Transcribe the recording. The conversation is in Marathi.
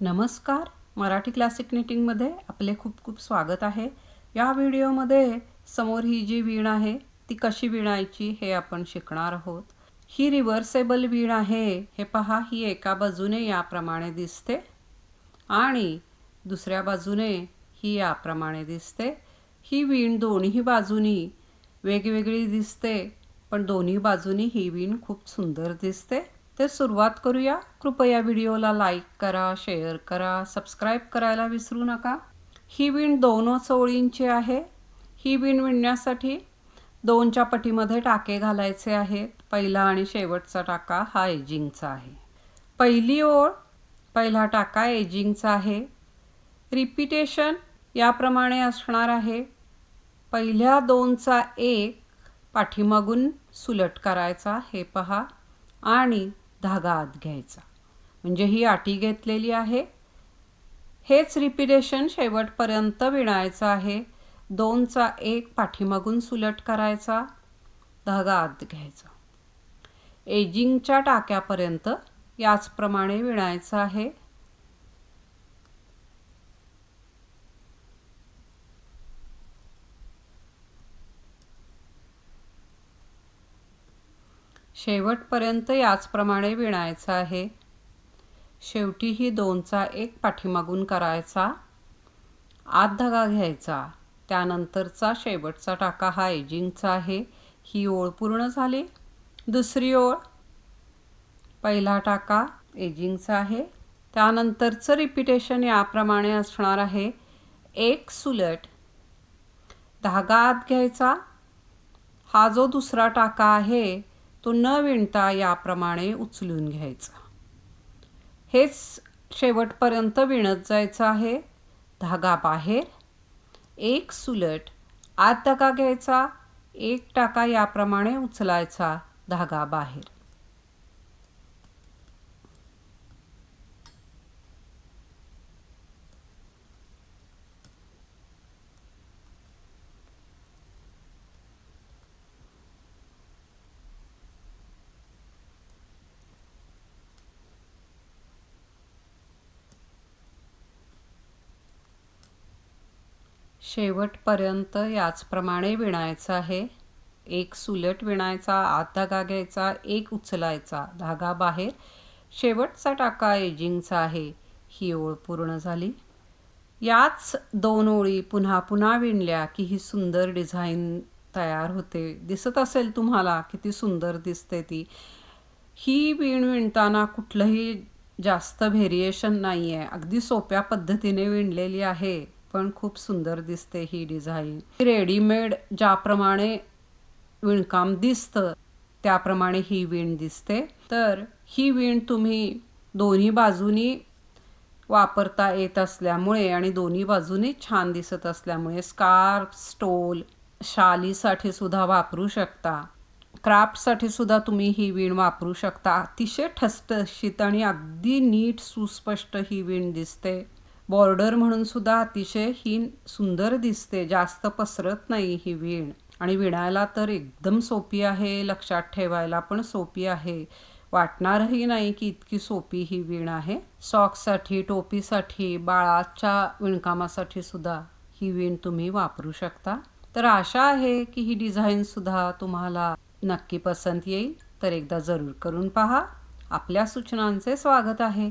नमस्कार. मराठी क्लासिक निटिंगमध्ये आपले खूप खूप स्वागत आहे. या व्हिडिओमध्ये समोर ही जी वीण आहे ती कशी विणायची हे आपण शिकणार आहोत. ही रिव्हर्सेबल वीण आहे हे पहा ही एका बाजूने याप्रमाणे दिसते आणि दुसऱ्या बाजूने ही याप्रमाणे दिसते. ही वीण दोन्ही बाजूनी वेगवेगळी दिसते पण दोन्ही बाजूनी ही वीण खूप सुंदर दिसते. तर सुरुवात करूया. कृपया व्हिडिओला लाईक करा शेअर करा सबस्क्राईब करायला विसरू नका. ही विण दोनच ओळींची आहे. ही विण विणण्यासाठी दोनच्या पटीमध्ये टाके घालायचे आहेत. पहिला आणि शेवटचा टाका हा एजिंगचा आहे. पहिली ओळ पहिला टाका एजिंगचा आहे. रिपिटेशन याप्रमाणे असणार आहे. पहिल्या दोनचा एक पाठीमागून सुलट करायचा हे पहा. आणि धागा आत घ्यायचा. म्हणजे ही आटी घेतलेली आहे. हेच रिपिटेशन शेवटपर्यंत विणायचं आहे. दोनचा एक पाठीमागून सुलट करायचा. धागा आत घ्यायचा. एजिंगच्या टाक्यापर्यंत याचप्रमाणे विणायचं आहे. शेवटपर्यंत याचप्रमाणे विणायचं आहे. शेवटीही दोनचा एक पाठीमागून करायचा. आत धागा घ्यायचा. त्यानंतरचा शेवटचा टाका हा एजिंगचा आहे. ही ओळ पूर्ण झाली. दुसरी ओळ. पहिला टाका एजिंगचा आहे. त्यानंतरचं रिपिटेशन याप्रमाणे असणार आहे. एक सुलट. धागा आत घ्यायचा. हा जो दुसरा टाका आहे तो न विणता याप्रमाणे उचलून घ्यायचा. हेच शेवटपर्यंत विणत जायचं आहे. धागा बाहेर एक सुलट आत धागा घ्यायचा एक टाका याप्रमाणे उचलायचा धागा बाहेर. शेवटपर्यंत याचप्रमाणे विणायचं आहे. एक सुलट विणायचा आत धागा घ्यायचा एक उचलायचा धागा बाहेर. शेवटचा टाका एजिंगचा आहे. ही ओळ पूर्ण झाली. याच दोन ओळी पुन्हा पुन्हा विणल्या की ही सुंदर डिझाईन तयार होते. दिसत असेल तुम्हाला किती सुंदर दिसते ती. ही विण विणताना कुठलंही जास्त व्हेरिएशन नाही आहे अगदी सोप्या पद्धतीने विणलेली आहे. पण खूप सुंदर दिसते ही डिझाईन रेडीमेड ज्याप्रमाणे विणकाम दिसतं त्याप्रमाणे ही विण दिसते. तर ही विण तुम्ही दोन्ही बाजूनी वापरता येत असल्यामुळे आणि दोन्ही बाजूनी छान दिसत असल्यामुळे स्कार्फ स्टोल शालीसाठी सुद्धा वापरू शकता. क्राफ्टसाठी सुद्धा तुम्ही ही विण वापरू शकता. अतिशय ठसठशीत आणि अगदी नीट सुस्पष्ट ही विण दिसते. बॉर्डर म्हणून सुद्धा अतिशय ही सुंदर दिसते जास्त पसरत नाही ही वीण. आणि विणायला तर एकदम सोपी आहे लक्षात ठेवायला पण सोपी आहे. वाटणारही नाही की इतकी सोपी ही वीण आहे. सॉक्ससाठी टोपीसाठी बाळाच्या विणकामासाठी सुद्धा ही वीण तुम्ही वापरू शकता. तर आशा आहे की ही डिझाईनसुद्धा तुम्हाला नक्की पसंत येईल. तर एकदा जरूर करून पहा. आपल्या सूचनांचे स्वागत आहे.